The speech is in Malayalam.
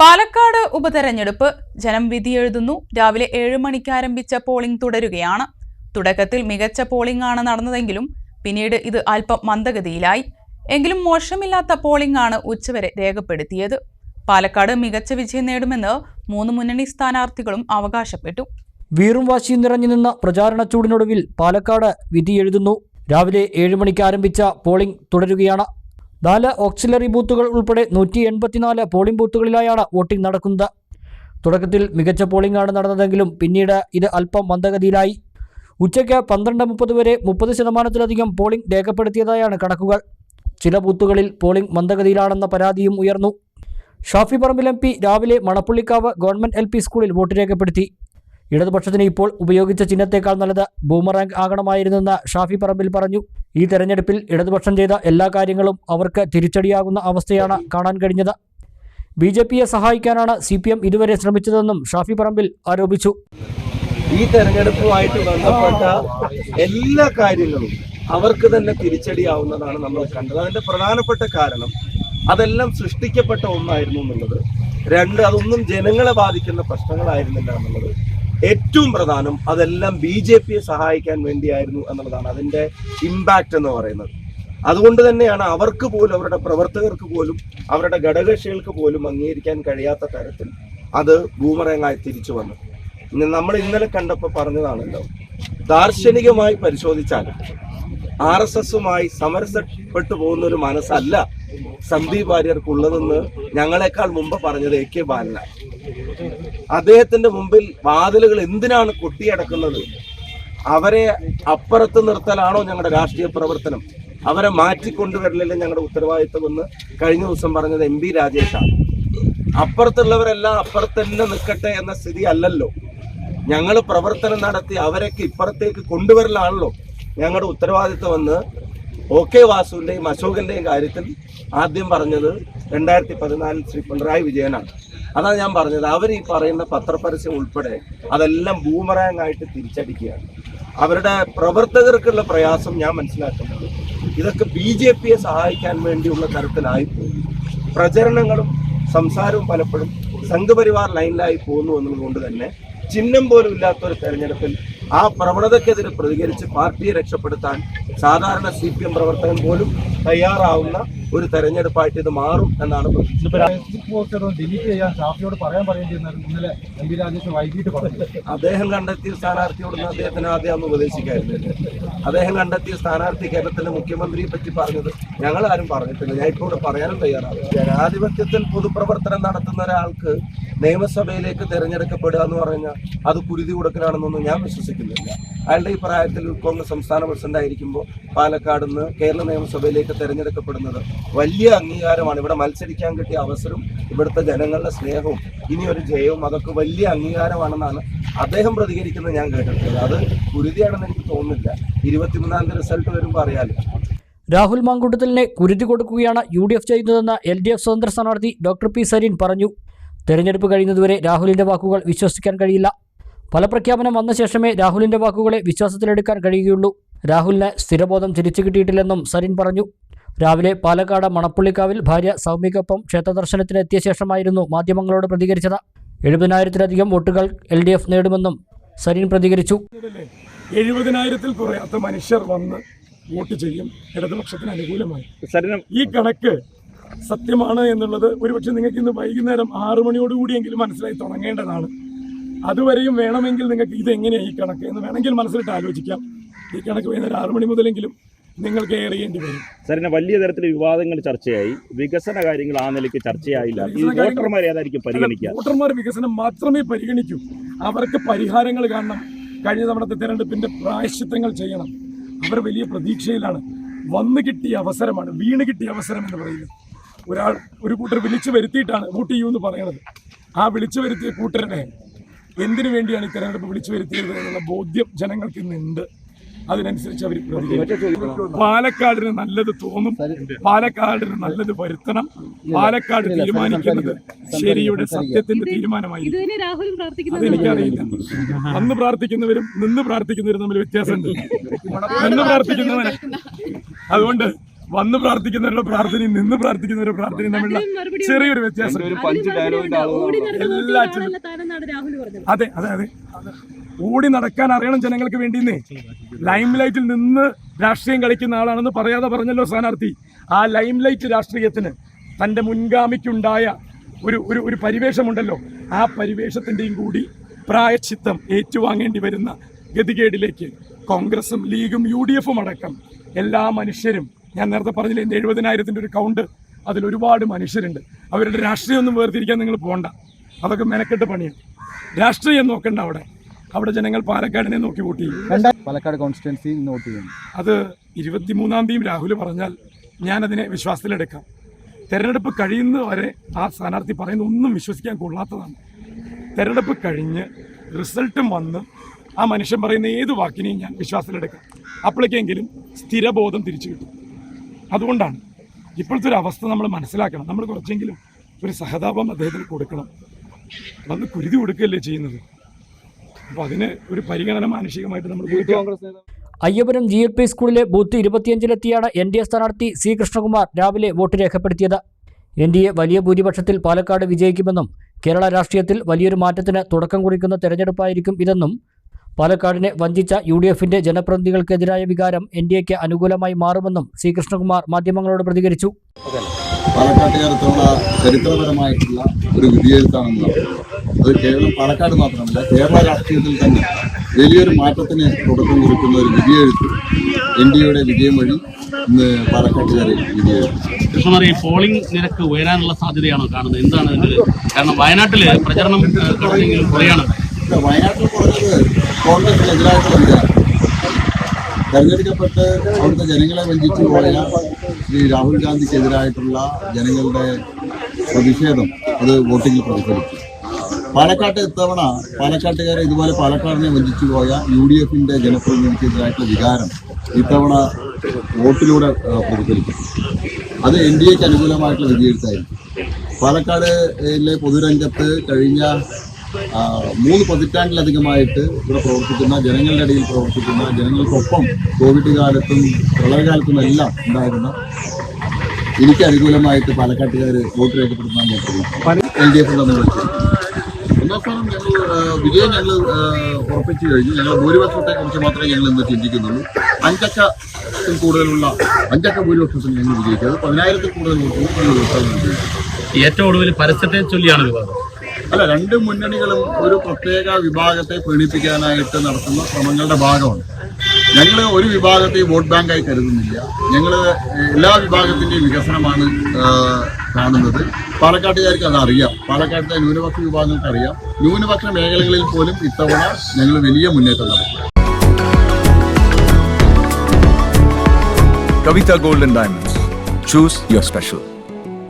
പാലക്കാട് ഉപതെരഞ്ഞെടുപ്പ് ജനം വിധിയെഴുതുന്നു രാവിലെ ഏഴ് മണിക്ക് ആരംഭിച്ച പോളിംഗ് തുടരുകയാണ്. തുടക്കത്തിൽ മികച്ച പോളിംഗ് ആണ് നടന്നതെങ്കിലും പിന്നീട് ഇത് അല്പം മന്ദഗതിയിലായി. എങ്കിലും മോശമില്ലാത്ത പോളിംഗ് ആണ് ഉച്ചവരെ രേഖപ്പെടുത്തിയത്. പാലക്കാട് മികച്ച വിജയം നേടുമെന്ന് മൂന്ന് മുന്നണി സ്ഥാനാർത്ഥികളും അവകാശപ്പെട്ടു. വീറും വാശിയും നിറഞ്ഞു നിന്ന പ്രചാരണ ചൂടിനൊടുവിൽ പാലക്കാട് വിധി എഴുതുന്നു. രാവിലെ ഏഴ് മണിക്ക് ആരംഭിച്ച പോളിംഗ് തുടരുകയാണ്. നാല് ഓക്സിലറി ബൂത്തുകൾ ഉൾപ്പെടെ നൂറ്റി എൺപത്തിനാല് പോളിംഗ് ബൂത്തുകളിലായാണ് വോട്ടിംഗ് നടക്കുന്നത്. തുടക്കത്തിൽ മികച്ച പോളിംഗ് ആണ് നടന്നതെങ്കിലും പിന്നീട് ഇത് അല്പം മന്ദഗതിയിലായി. ഉച്ചയ്ക്ക് പന്ത്രണ്ട് മുപ്പത് വരെ മുപ്പത് ശതമാനത്തിലധികം പോളിംഗ് രേഖപ്പെടുത്തിയതായാണ് കണക്കുകൾ. ചില ബൂത്തുകളിൽ പോളിംഗ് മന്ദഗതിയിലാണെന്ന പരാതിയും ഉയർന്നു. ഷാഫി പറമ്പിൽ എം രാവിലെ മണപ്പുള്ളിക്കാവ് ഗവൺമെന്റ് എൽ സ്കൂളിൽ വോട്ട് രേഖപ്പെടുത്തി. ഇടതുപക്ഷത്തിന് ഇപ്പോൾ ഉപയോഗിച്ച ചിഹ്നത്തേക്കാൾ നല്ലത് ബൂമറാങ്ക് ആകണമായിരുന്നെന്ന് ഷാഫി പറമ്പിൽ പറഞ്ഞു. ഈ തെരഞ്ഞെടുപ്പിൽ ഇടതുപക്ഷം ചെയ്ത എല്ലാ കാര്യങ്ങളും അവർക്ക് തിരിച്ചടിയാകുന്ന അവസ്ഥയാണ് കാണാൻ കഴിഞ്ഞത്. ബി ജെ പിയെ സഹായിക്കാനാണ് സി പി എം ഇതുവരെ ശ്രമിച്ചതെന്നും ഷാഫി പറമ്പിൽ ആരോപിച്ചു. ഈ തെരഞ്ഞെടുപ്പുമായിട്ട് ബന്ധപ്പെട്ട എല്ലാ കാര്യങ്ങളും അവർക്ക് തന്നെ തിരിച്ചടിയാവുന്നതാണ് നമ്മൾ കണ്ടത്. അതിന്റെ പ്രധാനപ്പെട്ട കാരണം അതെല്ലാം സൃഷ്ടിക്കപ്പെട്ട ഒന്നായിരുന്നു എന്നുള്ളത്. രണ്ട് അതൊന്നും ജനങ്ങളെ ബാധിക്കുന്ന പ്രശ്നങ്ങളായിരുന്നില്ല എന്നുള്ളത്. ഏറ്റവും പ്രധാനം അതെല്ലാം ബി ജെ പിയെ സഹായിക്കാൻ വേണ്ടിയായിരുന്നു എന്നുള്ളതാണ് അതിന്റെ ഇമ്പാക്റ്റ് എന്ന് പറയുന്നത്. അതുകൊണ്ട് തന്നെയാണ് അവർക്ക് പോലും അവരുടെ പ്രവർത്തകർക്ക് പോലും അവരുടെ ഘടകകക്ഷികൾക്ക് പോലും അംഗീകരിക്കാൻ കഴിയാത്ത തരത്തിൽ അത് ഭൂമറേങ്ങായി തിരിച്ചു വന്നു. നമ്മൾ ഇന്നലെ കണ്ടപ്പോൾ പറഞ്ഞതാണല്ലോ ദാർശനികമായി പരിശോധിച്ചാൽ ആർ എസ് എസുമായി സമരസപ്പെട്ടു പോകുന്ന ഒരു മനസ്സല്ല സന്ദീപ് വാര്യർക്കുള്ളതെന്ന് ഞങ്ങളെക്കാൾ മുമ്പ് പറഞ്ഞത് എ കെ ബാലനാണ്. അദ്ദേഹത്തിന്റെ മുമ്പിൽ വാതിലുകൾ എന്തിനാണ് കൊട്ടിയടക്കുന്നത്? അവരെ അപ്പുറത്ത് നിർത്തലാണോ ഞങ്ങളുടെ രാഷ്ട്രീയ പ്രവർത്തനം? അവരെ മാറ്റിക്കൊണ്ടുവരലല്ലേ ഞങ്ങളുടെ ഉത്തരവാദിത്തമെന്ന് കഴിഞ്ഞ ദിവസം പറഞ്ഞത് എം പി രാജേഷാണ്. അപ്പുറത്തുള്ളവരെല്ലാം അപ്പുറത്ത് തന്നെ നിൽക്കട്ടെ എന്ന സ്ഥിതി അല്ലല്ലോ. ഞങ്ങൾ പ്രവർത്തനം നടത്തി അവരൊക്കെ ഇപ്പുറത്തേക്ക് കൊണ്ടുവരലാണല്ലോ ഞങ്ങളുടെ ഉത്തരവാദിത്വമെന്ന് ഒ കെ വാസുവിന്റെയും അശോകന്റെയും കാര്യത്തിൽ ആദ്യം പറഞ്ഞത് രണ്ടായിരത്തി പതിനാലിൽ ശ്രീ പിണറായി വിജയനാണ്. അതാണ് ഞാൻ പറഞ്ഞത്. അവർ ഈ പറയുന്ന പത്രപരസ്യം ഉൾപ്പെടെ അതെല്ലാം ബൂമറാങ് ആയിട്ട് തിരിച്ചടിക്കുകയാണ്. അവരുടെ പ്രവർത്തകർക്കുള്ള പ്രയാസം ഞാൻ മനസ്സിലാക്കുന്നത്. ഇതൊക്കെ ബി ജെ പിയെ സഹായിക്കാൻ വേണ്ടിയുള്ള തരത്തിലായിപ്പോയി. പ്രചരണങ്ങളും സംസാരവും പലപ്പോഴും സംഘപരിവാർ ലൈനിലായി പോകുന്നു എന്നതുകൊണ്ട് തന്നെ ചിഹ്നം പോലും ഇല്ലാത്ത ഒരു തെരഞ്ഞെടുപ്പിൽ ആ പ്രവണതയ്ക്കെതിരെ പ്രതികരിച്ച് പാർട്ടിയെ രക്ഷപ്പെടുത്താൻ സാധാരണ സി പി എം പ്രവർത്തകൻ പോലും തയ്യാറാവുന്ന ഒരു തെരഞ്ഞെടുപ്പായിട്ട് ഇത് മാറും എന്നാണ് അദ്ദേഹം കണ്ടെത്തിയ സ്ഥാനാർത്ഥിയോടൊന്ന് അദ്ദേഹത്തിന് ആദ്യം ഒന്ന് ഉപദേശിക്കായിരുന്നു അദ്ദേഹം കണ്ടെത്തിയ സ്ഥാനാർത്ഥി കേരളത്തിലെ മുഖ്യമന്ത്രിയെ പറ്റി പറഞ്ഞത് ഞങ്ങൾ ആരും പറഞ്ഞിട്ടില്ല. ഞാൻ ഇപ്പോൾ ഇവിടെ പറയാനും തയ്യാറാണ്. ജനാധിപത്യത്തിൽ പൊതുപ്രവർത്തനം നടത്തുന്ന ഒരാൾക്ക് നിയമസഭയിലേക്ക് തിരഞ്ഞെടുക്കപ്പെടുക എന്ന് പറഞ്ഞാൽ അത് കുരുതി കൊടുക്കലാണെന്നൊന്നും ഞാൻ വിശ്വസിക്കുന്നില്ല. അയാളുടെ ഈ പ്രായത്തിൽ കോൺഗ്രസ് സംസ്ഥാന പ്രസിഡന്റ് ആയിരിക്കുമ്പോൾ പാലക്കാട് നിന്ന് കേരള നിയമസഭയിലേക്ക് തിരഞ്ഞെടുക്കപ്പെടുന്നത് വലിയ അംഗീകാരമാണ്. ഇവിടെ മത്സരിക്കാൻ കിട്ടിയ അവസരം ഇവിടുത്തെ ജനങ്ങളുടെ സ്നേഹവും ഇനി ഒരു ജയവും അതൊക്കെ വലിയ അംഗീകാരമാണെന്നാണ് അദ്ദേഹം പ്രതികരിക്കുന്നത് ഞാൻ കേട്ടിട്ടുള്ളത്. അത് കുരുതിയാണെന്ന് എനിക്ക് തോന്നുന്നില്ല. ഇരുപത്തിമൂന്നാം തീയതി റിസൾട്ട് വരുമ്പോൾ അറിയാലോ. രാഹുൽ മാങ്കൂട്ടത്തിലിനെ കുരുതി കൊടുക്കുകയാണ് യു ഡി എഫ് ചെയ്യുന്നതെന്ന് എൽ ഡി എഫ് സ്വതന്ത്ര സ്ഥാനാർത്ഥി ഡോക്ടർ പി സരീൻ പറഞ്ഞു. തെരഞ്ഞെടുപ്പ് കഴിയുന്നതുവരെ രാഹുലിന്റെ വാക്കുകൾ വിശ്വസിക്കാൻ കഴിയില്ല. ഫലപ്രഖ്യാപനം വന്ന ശേഷമേ രാഹുലിന്റെ വാക്കുകളെ വിശ്വാസത്തിലെടുക്കാൻ കഴിയുകയുള്ളൂ. രാഹുലിന് സ്ഥിരബോധം തിരിച്ചു കിട്ടിയിട്ടില്ലെന്നും സരിൻ പറഞ്ഞു. രാവിലെ പാലക്കാട് മണപ്പുള്ളിക്കാവിൽ ഭാര്യ സൗമ്യക്കൊപ്പം ക്ഷേത്രദർശനത്തിനെത്തിയ ശേഷമായിരുന്നു മാധ്യമങ്ങളോട് പ്രതികരിച്ചത്. എഴുപതിനായിരത്തിലധികം വോട്ടുകൾ എൽ ഡി എഫ് നേടുമെന്നും സരീൻ പ്രതികരിച്ചു. എഴുപതിനായിരത്തിൽ കുറയാത്ത മനുഷ്യർ വന്ന് വോട്ട് ചെയ്യും. ഇടതുപക്ഷത്തിന് അനുകൂലമായി. ഈ കണക്ക് സത്യമാണ് എന്നുള്ളത് ഒരുപക്ഷെ നിങ്ങൾക്ക് ഇന്ന് വൈകുന്നേരം ആറു മണിയോടുകൂടിയെങ്കിലും മനസ്സിലായി തുടങ്ങേണ്ടതാണ്. അതുവരെയും വേണമെങ്കിൽ നിങ്ങൾക്ക് ഇതെങ്ങനെയാണ് ഈ കണക്ക് എന്ന് വേണമെങ്കിൽ മനസ്സിലിട്ട് ആലോചിക്കാം. ഈ കണക്ക് വൈകുന്നേരം ആറു മണി മുതലെങ്കിലും നിങ്ങൾക്ക് ഏറിയേണ്ടി വരും. സാറിന് വലിയ തരത്തിൽ വിവാദങ്ങൾ ചർച്ചയായി. വികസന കാര്യങ്ങൾ ആ നിലയ്ക്ക് ചർച്ചയായില്ല. ഈ വോട്ടർമാരെ ഏതായിരിക്കും പരിഗണിക്കുക? വോട്ടർമാർ വികസനം മാത്രമേ പരിഗണിക്കൂ. അവർക്ക് പരിഹാരങ്ങൾ കാണണം. കഴിഞ്ഞ തവണത്തെ തെരഞ്ഞെടുപ്പിന്റെ പ്രായശ്ചിത്തങ്ങൾ ചെയ്യണം. അവർ വലിയ പ്രതീക്ഷയിലാണ്. വന്നു കിട്ടിയ അവസരമാണ് വീണ് കിട്ടിയ അവസരം എന്ന് പറയുന്നത്. ഒരാൾ ഒരു കൂട്ടർ വിളിച്ചു വരുത്തിയിട്ടാണ് വോട്ട് ചെയ്യൂ എന്ന് പറയുന്നത് ആ വിളിച്ചു വരുത്തിയ കൂട്ടരുടെ എന്തിനു വേണ്ടിയാണ് ഈ തെരഞ്ഞെടുപ്പ് വിളിച്ചു വരുത്തിയത് എന്നുള്ള ബോധ്യം ജനങ്ങൾക്ക് ഇന്നുണ്ട് അതിനനുസരിച്ച് അവർ പ്രതികരിക്കും. പാലക്കാടിന് നല്ലത് തോന്നും. പാലക്കാടിന് നല്ലത് വരുത്തണം. പാലക്കാട് തീരുമാനിക്കുന്നത് ശരിയുടെ സത്യത്തിന്റെ തീരുമാനമായിരിക്കും. എനിക്കറിയില്ല അതെനിക്കറിയില്ല അന്ന് പ്രാർത്ഥിക്കുന്നവരും നിന്ന് പ്രാർത്ഥിക്കുന്നവരും തമ്മിൽ വ്യത്യാസമുണ്ട്. നിന്ന് പ്രാർത്ഥിക്കുന്നവന് അതുകൊണ്ട് വന്ന് പ്രാർത്ഥിക്കുന്നവരുടെ പ്രാർത്ഥനയും നിന്ന് പ്രാർത്ഥിക്കുന്നവരുടെ പ്രാർത്ഥനയും തമ്മിലുള്ള ചെറിയൊരു വ്യത്യാസം. എല്ലാറ്റിലും. അതെ അതെ അതെ. ഓടി നടക്കാൻ അറിയണം ജനങ്ങൾക്ക് വേണ്ടിന്നേ ലൈം ലൈറ്റിൽ നിന്ന് രാഷ്ട്രീയം കളിക്കുന്ന ആളാണെന്ന് പറയാതെ പറഞ്ഞല്ലോ സ്ഥാനാർത്ഥി. ആ ലൈം ലൈറ്റ് രാഷ്ട്രീയത്തിന് തന്റെ മുൻഗാമിക്കുണ്ടായ ഒരു ഒരു ഒരു പരിവേഷമുണ്ടല്ലോ. ആ പരിവേഷത്തിന്റെയും കൂടി പ്രായച്ചിത്തം ഏറ്റുവാങ്ങേണ്ടി വരുന്ന ഗതികേടിലേക്ക് കോൺഗ്രസും ലീഗും യു ഡി എഫും അടക്കം എല്ലാ മനുഷ്യരും ഞാൻ നേരത്തെ പറഞ്ഞില്ല എന്റെ എഴുപതിനായിരത്തിന്റെ ഒരു കൗണ്ട് അതിൽ ഒരുപാട് മനുഷ്യരുണ്ട്. അവരുടെ രാഷ്ട്രീയമൊന്നും വേർതിരിക്കാൻ നിങ്ങൾ പോകണ്ട അതൊക്കെ മെനക്കെട്ട് പണിയാണ് രാഷ്ട്രീയം നോക്കണ്ട അവിടെ. അവിടെ ജനങ്ങൾ പാലക്കാടിനെ നോക്കി വോട്ട് ചെയ്യും. പാലക്കാട് കോൺസ്റ്റിറ്റ്യൻസി നോട്ട് ചെയ്യും. അത് ഇരുപത്തിമൂന്നാം തീയതി രാഹുൽ പറഞ്ഞാൽ ഞാനതിനെ വിശ്വാസത്തിലെടുക്കാം. തെരഞ്ഞെടുപ്പ് കഴിയുന്നത് വരെ ആ സ്ഥാനാർത്ഥി പറയുന്ന ഒന്നും വിശ്വസിക്കാൻ കൊള്ളാത്തതാണ്. തെരഞ്ഞെടുപ്പ് കഴിഞ്ഞ് റിസൾട്ടും വന്ന് ആ മനുഷ്യൻ പറയുന്ന ഏത് വാക്കിനെയും ഞാൻ വിശ്വാസത്തിലെടുക്കാം. അപ്പോഴേക്കെങ്കിലും സ്ഥിരബോധം തിരിച്ചു കിട്ടും. അതുകൊണ്ടാണ് ഇപ്പോഴത്തെ ഒരു അവസ്ഥ നമ്മൾ മനസ്സിലാക്കണം. നമ്മൾ കുറച്ചെങ്കിലും ഒരു സഹതാപം അദ്ദേഹത്തിന് കൊടുക്കണം. വന്ന് കുരുതി കൊടുക്കുകയല്ലേ ചെയ്യുന്നത്? അപ്പോൾ അതിന് ഒരു പരിഗണന മാനുഷികമായിട്ട് നമ്മൾ കോൺഗ്രസ് നേതാവ് അയ്യപുരം ജി എൽ പി സ്കൂളിലെ ബൂത്ത് ഇരുപത്തിയഞ്ചിലെത്തിയാണ് എൻ ഡി എ സ്ഥാനാർത്ഥി സി കൃഷ്ണകുമാർ രാവിലെ വോട്ട് രേഖപ്പെടുത്തിയത്. എൻ ഡി എ വലിയ ഭൂരിപക്ഷത്തിൽ പാലക്കാട് വിജയിക്കുമെന്നും കേരള രാഷ്ട്രീയത്തിൽ വലിയൊരു മാറ്റത്തിന് തുടക്കം കുറിക്കുന്ന തെരഞ്ഞെടുപ്പായിരിക്കും ഇതെന്നും പാലക്കാടിനെ വഞ്ചിച്ച യു ഡി എഫിന്റെ ജനപ്രതിനിധികൾക്കെതിരായ വികാരം എൻ ഡി എക്ക് അനുകൂലമായി മാറുമെന്നും സി കൃഷ്ണകുമാർ മാധ്യമങ്ങളോട് പ്രതികരിച്ചു. പാലക്കാട്ടുകാർ ഇത്തവണ ചരിത്രപരമായിട്ടുള്ള ഒരു വിധിയെഴുത്താണെന്ന് നടത്തുന്നത് അത് കേവലം പാലക്കാട് മാത്രമല്ല കേരള രാഷ്ട്രീയത്തിൽ തന്നെ വലിയൊരു മാറ്റത്തിന് തുടക്കം കുറിക്കുന്ന ഒരു വിധിയെഴുത്ത് എൻ ഡി എയുടെ വിജയം വഴി ഇന്ന് പാലക്കാട്ടുകാരെ വിധിയെഴുത്തും. ഈ പോളിംഗ് നിരക്ക് ഉയരാനുള്ള സാധ്യതയാണോ കാണുന്നത്? എന്താണ് കാരണം? വയനാട്ടിൽ പ്രചരണം കുറയാണ്. വയനാട്ടിൽ പറഞ്ഞത് കോൺഗ്രസ് വിധിയാണ് തെരഞ്ഞെടുക്കപ്പെട്ട് അവിടുത്തെ ജനങ്ങളെ വഞ്ചിച്ചു പോയ ശ്രീ രാഹുൽ ഗാന്ധിക്കെതിരായിട്ടുള്ള ജനങ്ങളുടെ പ്രതിഷേധം അത് വോട്ടിങ്ങിൽ പ്രതിഫലിച്ചു. പാലക്കാട്ട് ഇത്തവണ പാലക്കാട്ടുകാരെ ഇതുപോലെ പാലക്കാടിനെ വഞ്ചിച്ചു പോയ യു ഡി എഫിന്റെ ജനപ്രതിനിധിക്കെതിരായിട്ടുള്ള വികാരം ഇത്തവണ വോട്ടിലൂടെ പ്രതിഫലിക്കും അത് എൻ ഡി എക്ക് അനുകൂലമായിട്ടുള്ള വിധിയെഴുത്തായിരിക്കും പാലക്കാട് പൊതുരംഗത്ത് കഴിഞ്ഞ മൂന്ന് പതിറ്റാണ്ടിലധികമായിട്ട് ഇവിടെ പ്രവർത്തിക്കുന്ന ജനങ്ങളുടെ ഇടയിൽ പ്രവർത്തിക്കുന്ന ജനങ്ങൾക്കൊപ്പം കോവിഡ് കാലത്തും പ്രളയകാലത്തും എല്ലാം ഉണ്ടായിരുന്ന എനിക്ക് അനുകൂലമായിട്ട് പാലക്കാട്ടുകാർ വോട്ട് രേഖപ്പെടുത്താൻ പ്രതീക്ഷിക്കുന്നു എൽ ഡി എഫ് ഉണ്ടെന്ന് വിളിച്ചു. ഒന്നാം സ്ഥാനം ഞങ്ങൾ വിജയം ഞങ്ങൾ ഉറപ്പിച്ചു കഴിഞ്ഞു. ഞങ്ങൾ ഭൂരിപക്ഷത്തെ കുറിച്ച് മാത്രമേ ഞങ്ങൾ ഇന്ന് ചിന്തിക്കുന്നുള്ളൂ. അഞ്ചക്കത്തിൽ കൂടുതലുള്ള അഞ്ചക്ക ഭൂരിപക്ഷത്തിൽ ഞങ്ങൾ വിജയിച്ചത് പതിനായിരത്തിൽ കൂടുതൽ വോട്ടുകൾ ഏറ്റവും ഒടുവിൽ പരസ്യത്തെ ചൊല്ലിയാണ് വിവാദം. അല്ല രണ്ട് മുന്നണികളും ഒരു പ്രത്യേക വിഭാഗത്തെ പ്രീണിപ്പിക്കാനായിട്ട് നടത്തുന്ന ശ്രമങ്ങളുടെ ഭാഗമാണ്. ഞങ്ങൾ ഒരു വിഭാഗത്തെ വോട്ട് ബാങ്കായി കരുതുന്നില്ല. ഞങ്ങൾ എല്ലാ വിഭാഗത്തിന്റെയും വികസനമാണ് കാണുന്നത്. പാലക്കാട്ടുകാർക്ക് അത് അറിയാം പാലക്കാട്ടിലെ ന്യൂനപക്ഷ വിഭാഗങ്ങൾക്ക് അറിയാം ന്യൂനപക്ഷ മേഖലകളിൽ പോലും ഇത്തവണ ഞങ്ങൾ വലിയ മുന്നേറ്റം നടത്തും. Kavitha golden diamonds. Choose your special.